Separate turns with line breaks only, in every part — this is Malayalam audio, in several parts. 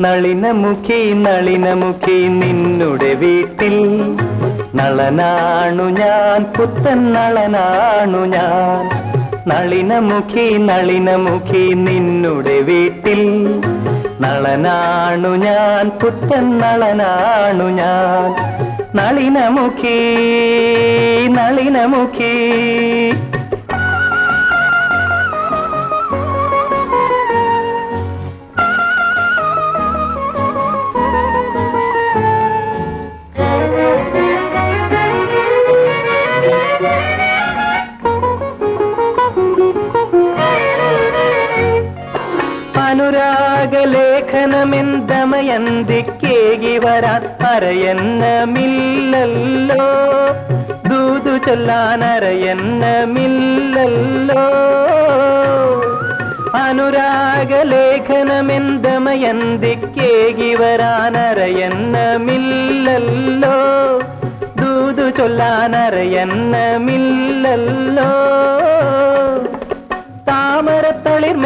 നളിനമുഖി നളിനമുഖി നിന്നുടെ വീട്ടിൽ. നളനാണു ഞാൻ പുത്തൻ നളനാണു ഞാൻ. നളിനമുഖി നളിനമുഖി നിന്നുടെ വീട്ടിൽ. നളനാണു ഞാൻ പുത്തൻ നളനാണു ഞാൻ. നളിനമുഖി നളിനമുഖി അനുരാഗലേഖനമെന്തമയന്തിക്കേകി വരാൻ അറയെന്നമില്ലല്ലോ ദൂതു ചൊല്ലാൻ അനുരാഗ ലേഖനമെന്തമയന്തിക്കേകി വരാൻ അറയെന്നമില്ലല്ലോ ദൂതു താമരത്തളിർ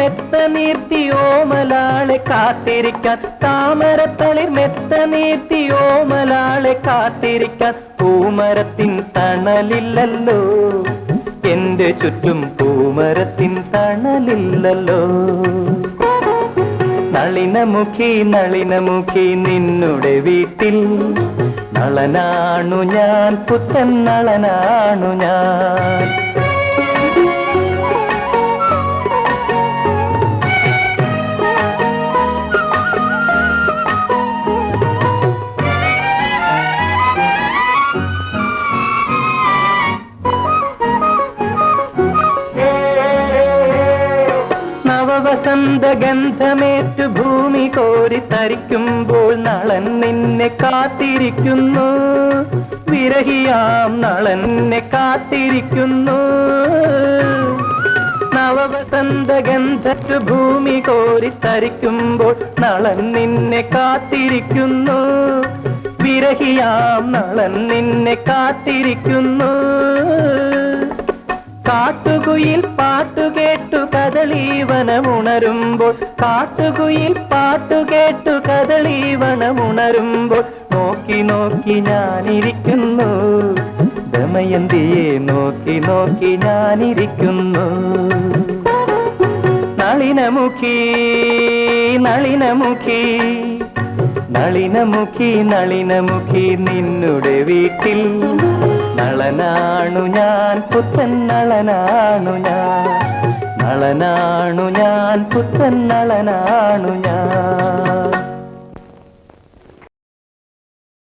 മെത്ത നീർത്തി ഓമലാളെ കാത്തിരിക്കാൻ താമരത്തളിർ മെത്ത നീർത്തി ഓമലാളെ കാത്തിരിക്കാൻ പൂമരത്തിൻ തണലില്ലല്ലോ. എന്റെ ചുറ്റും പൂമരത്തിൻ തണലില്ലല്ലോ. നളിനമുഖി നളിനമുഖി നിന്നുടെ വീട്ടിൽ. നളനാണു ഞാൻ പുത്തൻ നളനാണു ഞാൻ. നവവസന്ത ഗന്ധമേറ്റു ഭൂമി കോരി തരിക്കുമ്പോൾ നളൻ നിന്നെ കാത്തിരിക്കുന്നു. വിരഹിയാം നളനെ കാത്തിരിക്കുന്നു. നവവസന്ത ഗന്ധറ്റു ഭൂമി കോരി തരിക്കുമ്പോൾ നളൻ നിന്നെ കാത്തിരിക്കുന്നു. വിരഹിയാം നളൻ നിന്നെ കാത്തിരിക്കുന്നു. കാട്ടുകുയിൽ പാട്ടുകേട്ടു കദളീവനമുണരുമ്പോൾ കാട്ടുകുയിൽ പാട്ടുകേട്ടു കദളീവനമുണരുമ്പോൾ നോക്കി നോക്കി ഞാനിരിക്കുന്നു. ദമയന്തിയെ നോക്കി നോക്കി ഞാനിരിക്കുന്നു. നളിനമുഖി നളിനമുഖി നളിനമുഖി നളിനമുഖി നിന്നുടെ വീട്ടിൽ. നളനാണു ഞാൻ പുത്തൻ നളനാണു ഞാൻ. നളനാണു ഞാൻ പുത്തൻ നളനാണു ഞാൻ.